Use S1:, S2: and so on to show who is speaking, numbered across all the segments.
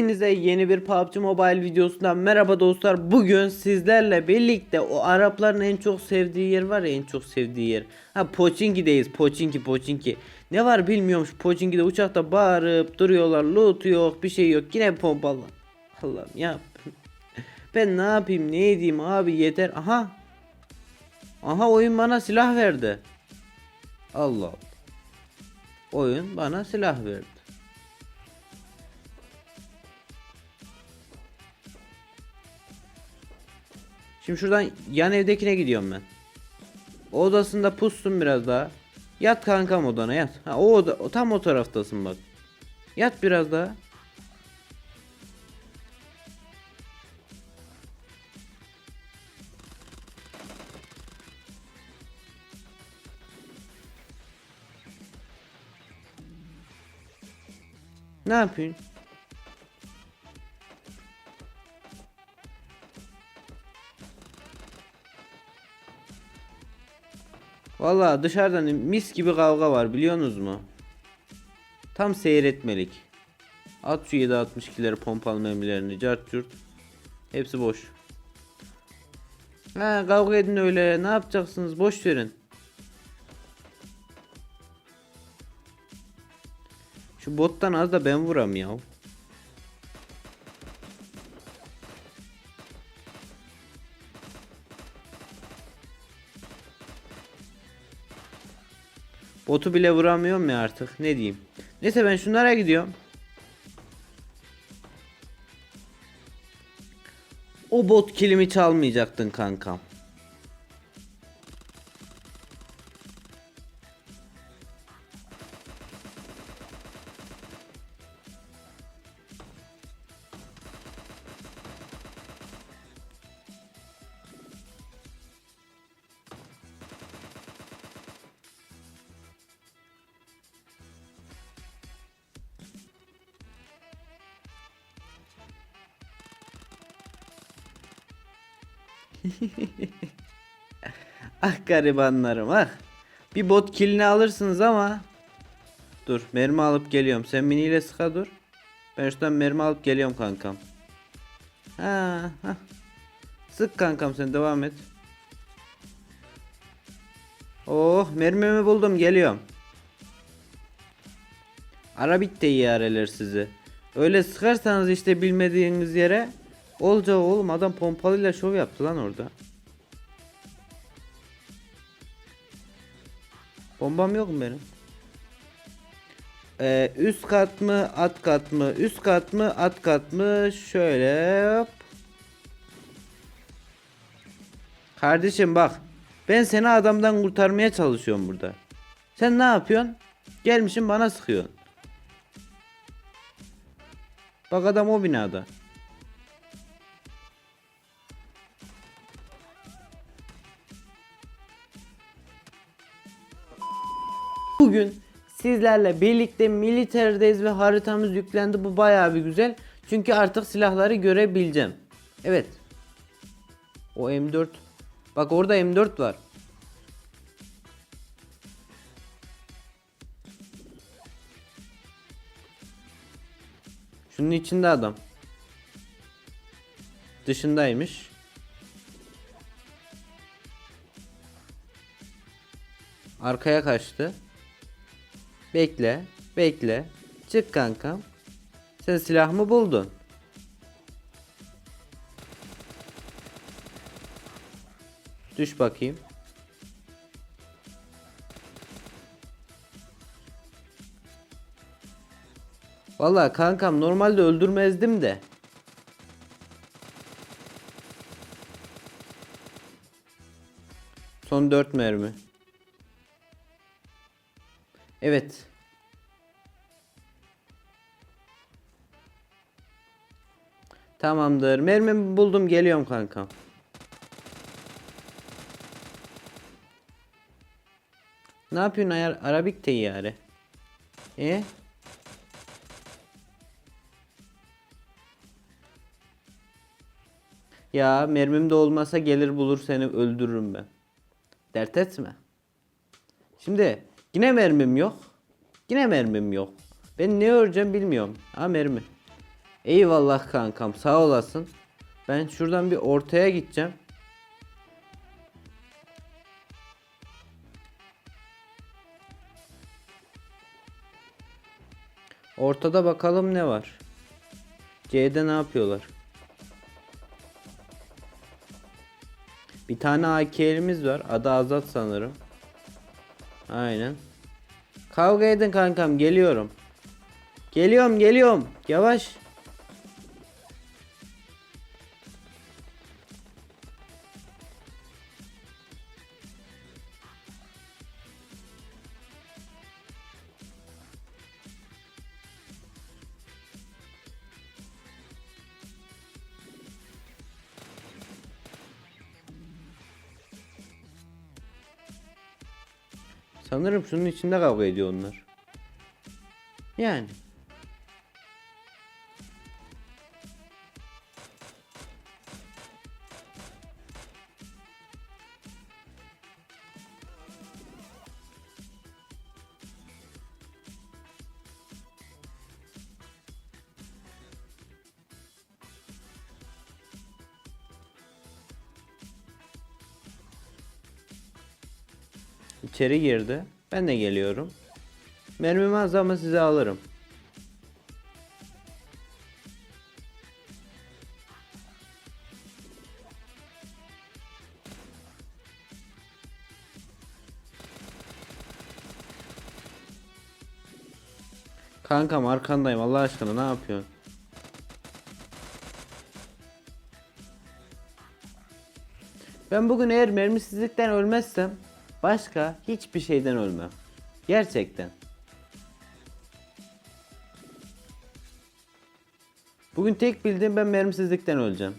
S1: Hepinize yeni bir PUBG Mobile videosundan merhaba dostlar. Bugün sizlerle birlikte o Arapların en çok sevdiği yer var ya en çok sevdiği yer. Ha Pochinki'deyiz. Pochinki Pochinki. Ne var bilmiyormuş Pochinki'de uçakta bağırıp duruyorlar. Loot yok bir şey yok. Yine pompalı. Allah'ım ya. Ben ne yapayım ne edeyim abi yeter. Aha. Aha oyun bana silah verdi. Allah. Oyun bana silah verdi. Şimdi şuradan yan evdekine gidiyorum ben. O odasında pustum biraz daha. Yat kankam odana yat. Ha o oda tam o taraftasın bak. Yat biraz daha. Ne yapıyorsun? Vallahi dışarıdan mis gibi kavga var biliyorsunuz mu? Tam seyretmelik. At şu 7.62'leri pompalı mermilerini cart curt. Hepsi boş. Ha kavga edin öyle ne yapacaksınız boş verin. Şu bottan az da ben vuram ya. Botu bile vuramıyorum ya artık. Ne diyeyim. Neyse ben şunlara gidiyorum. O bot kilimi çalmayacaktın kankam. ah garibanlarım ah. Bir bot kilini alırsınız ama. Dur mermi alıp geliyorum. Sen miniyle sıka dur. Ben şuradan mermi alıp geliyorum kankam. Ha, ha. Sık kankam sen devam et. Oh mermimi buldum geliyorum. Arabik de iyareler sizi. Öyle sıkarsanız işte bilmediğiniz yere olacak oğlum adam pompalıyla şov yaptı lan orada. Bombam yok mu benim? Ee, üst kat mı alt kat mı üst kat mı alt kat mı şöyle hop. Kardeşim bak ben seni adamdan kurtarmaya çalışıyorum burada. Sen ne yapıyorsun? Gelmişsin bana sıkıyorsun. Bak adam o binada. Bugün sizlerle birlikte militerdeyiz ve haritamız yüklendi. Bu bayağı bir güzel. Çünkü artık silahları görebileceğim. Evet. O M4. Bak orada M4 var. Şunun içinde adam. Dışındaymış. Arkaya kaçtı. Bekle, bekle. Çık kankam. Sen silah mı buldun? Düş bakayım. Vallahi kankam normalde öldürmezdim de. Son 4 mermi. Evet. Tamamdır. Mermimi buldum geliyorum kankam. Ne yapıyorsun ayar Arabik teyyare? E? Ya mermim de olmasa gelir bulur seni öldürürüm ben. Dert etme. Şimdi yine mermim yok. Yine mermim yok. Ben ne öreceğim bilmiyorum. Ha mermi. Eyvallah kankam sağ olasın. Ben şuradan bir ortaya gideceğim. Ortada bakalım ne var. C'de ne yapıyorlar? Bir tane AK'limiz var. Adı Azat sanırım. Aynen. Kavga edin kankam geliyorum. Geliyorum geliyorum. Yavaş. Sanırım şunun içinde kavga ediyor onlar. Yani. İçeri girdi. Ben de geliyorum. Mermim az ama size alırım. Kankam arkandayım Allah aşkına ne yapıyorsun? Ben bugün eğer mermisizlikten ölmezsem başka hiçbir şeyden ölmem. Gerçekten. Bugün tek bildiğim ben mermisizlikten öleceğim.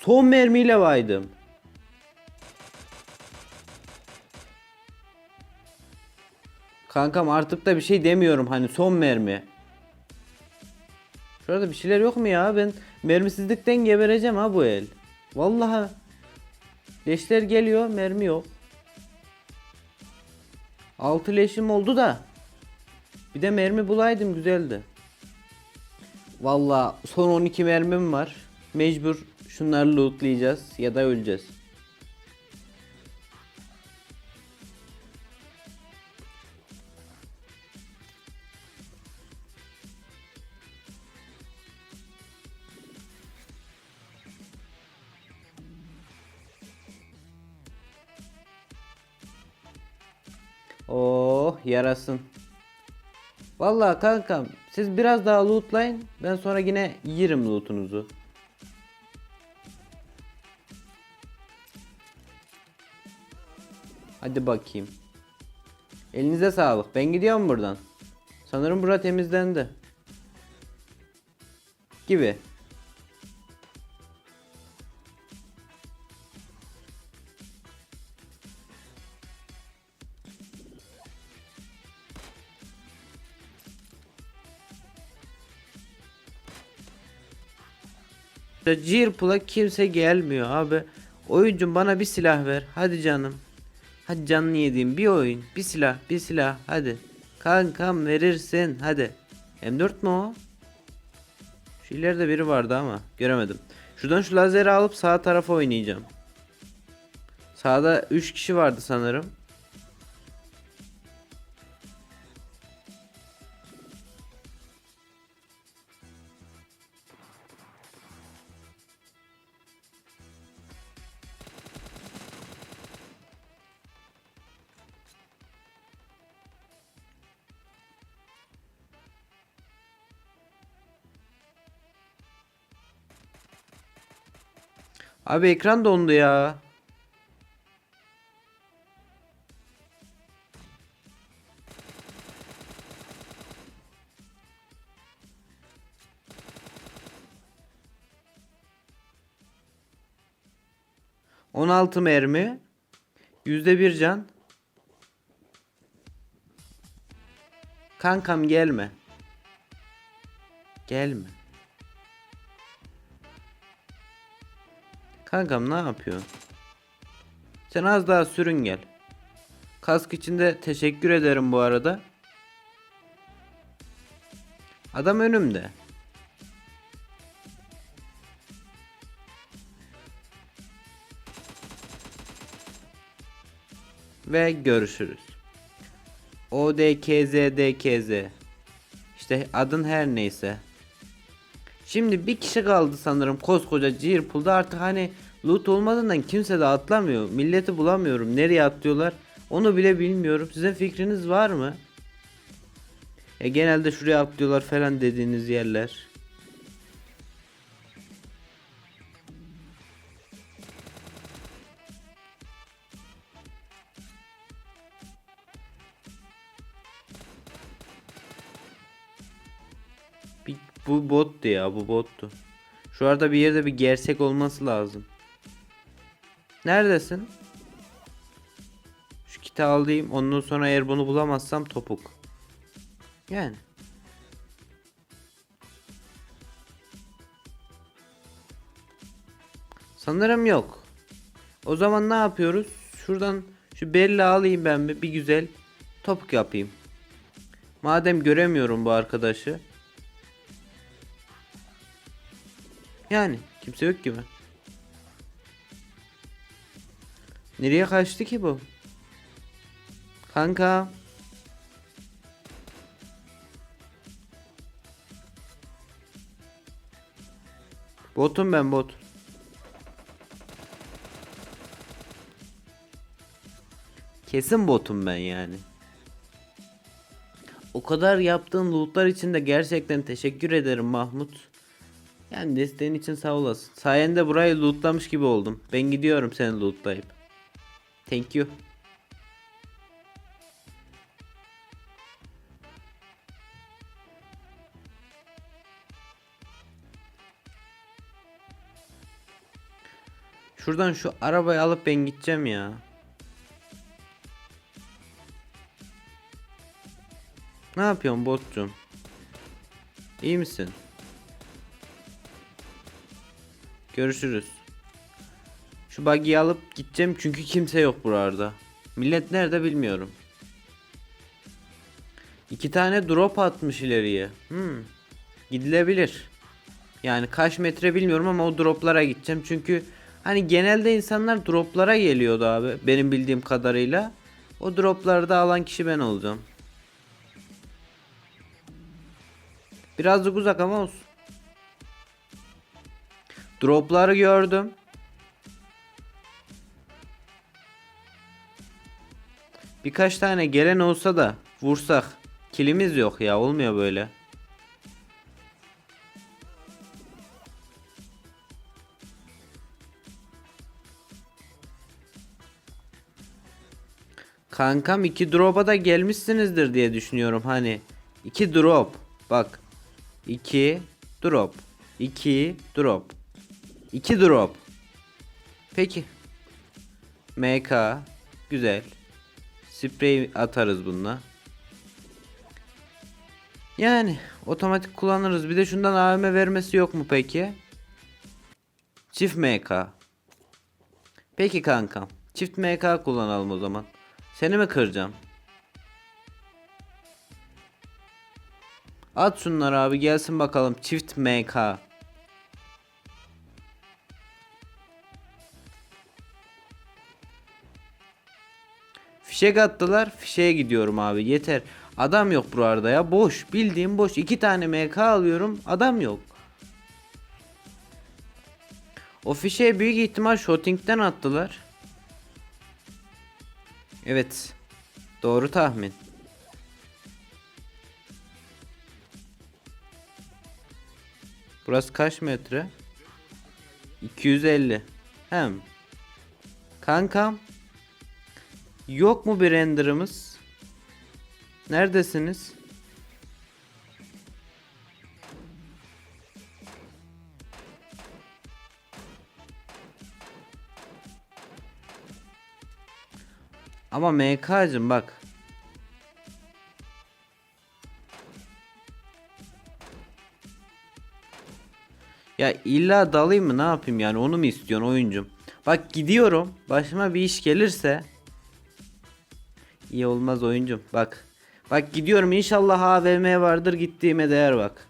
S1: Son mermiyle baydım. Kankam artık da bir şey demiyorum hani son mermi. Şurada bir şeyler yok mu ya? Ben mermisizlikten gebereceğim ha bu el. Vallahi. Leşler geliyor, mermi yok. 6 leşim oldu da. Bir de mermi bulaydım güzeldi. Vallahi son 12 mermim var. Mecbur şunları lootlayacağız ya da öleceğiz. Yarasın. Vallahi kankam siz biraz daha lootlayın. Ben sonra yine yerim lootunuzu. Hadi bakayım. Elinize sağlık. Ben gidiyorum buradan. Sanırım bura temizlendi. Gibi. Cirpul'a kimse gelmiyor abi. Oyuncum bana bir silah ver. Hadi canım. Hadi canını yediğim bir oyun. Bir silah. Bir silah. Hadi. Kankam verirsin. Hadi. M4 mü o? Şu ileride biri vardı ama göremedim. Şuradan şu lazeri alıp sağ tarafa oynayacağım. Sağda 3 kişi vardı sanırım. Abi ekran dondu ya. On altı mermi. Yüzde bir can. Kankam gelme. Gelme. Kankam ne yapıyorsun? Sen az daha sürün gel. Kask içinde teşekkür ederim bu arada. Adam önümde. Ve görüşürüz. ODKZDKZ İşte adın her neyse. Şimdi bir kişi kaldı sanırım koskoca Cirpul'da artık hani loot olmadığından kimse de atlamıyor. Milleti bulamıyorum. Nereye atlıyorlar? Onu bile bilmiyorum. Sizin fikriniz var mı? Ya genelde şuraya atlıyorlar falan dediğiniz yerler. Bottu ya bu bottu. Şu arada bir yerde bir gerçek olması lazım. Neredesin? Şu kiti alayım. Ondan sonra eğer bunu bulamazsam topuk. Yani. Sanırım yok. O zaman ne yapıyoruz? Şuradan şu belli alayım ben bir, bir güzel topuk yapayım. Madem göremiyorum bu arkadaşı. Yani kimse yok gibi. Nereye kaçtı ki bu? Kanka. Botum ben bot. Kesin botum ben yani. O kadar yaptığın lootlar için de gerçekten teşekkür ederim Mahmut. Yani desteğin için sağ olasın. Sayende burayı lootlamış gibi oldum. Ben gidiyorum seni lootlayıp. Thank you. Şuradan şu arabayı alıp ben gideceğim ya. Ne yapıyorsun botcum? İyi misin? Görüşürüz. Şu buggy'i alıp gideceğim çünkü kimse yok buralarda. Millet nerede bilmiyorum. İki tane drop atmış ileriye. Hmm. Gidilebilir. Yani kaç metre bilmiyorum ama o droplara gideceğim çünkü hani genelde insanlar droplara geliyordu abi benim bildiğim kadarıyla. O droplarda alan kişi ben olacağım. Birazcık uzak ama olsun. Dropları gördüm. Birkaç tane gelen olsa da vursak. Kilimiz yok ya olmuyor böyle. Kankam iki drop'a da gelmişsinizdir diye düşünüyorum hani. iki drop. Bak. 2 drop. 2 drop. 2 drop. Peki. MK güzel. Sprey atarız bununla. Yani otomatik kullanırız. Bir de şundan AVM vermesi yok mu peki? Çift MK. Peki kankam. Çift MK kullanalım o zaman. Seni mi kıracağım? At şunları abi gelsin bakalım çift MK. Fişek attılar. Fişeğe gidiyorum abi. Yeter. Adam yok buralarda ya. Boş. Bildiğim boş. İki tane MK alıyorum. Adam yok. O fişeği büyük ihtimal shooting'den attılar. Evet. Doğru tahmin. Burası kaç metre? 250. Hem. Kankam. Yok mu bir render'ımız? Neredesiniz? Ama MK'cım bak. Ya illa dalayım mı ne yapayım yani onu mu istiyorsun oyuncum? Bak gidiyorum. Başıma bir iş gelirse iyi olmaz oyuncum. Bak. Bak gidiyorum inşallah AVM vardır gittiğime değer bak.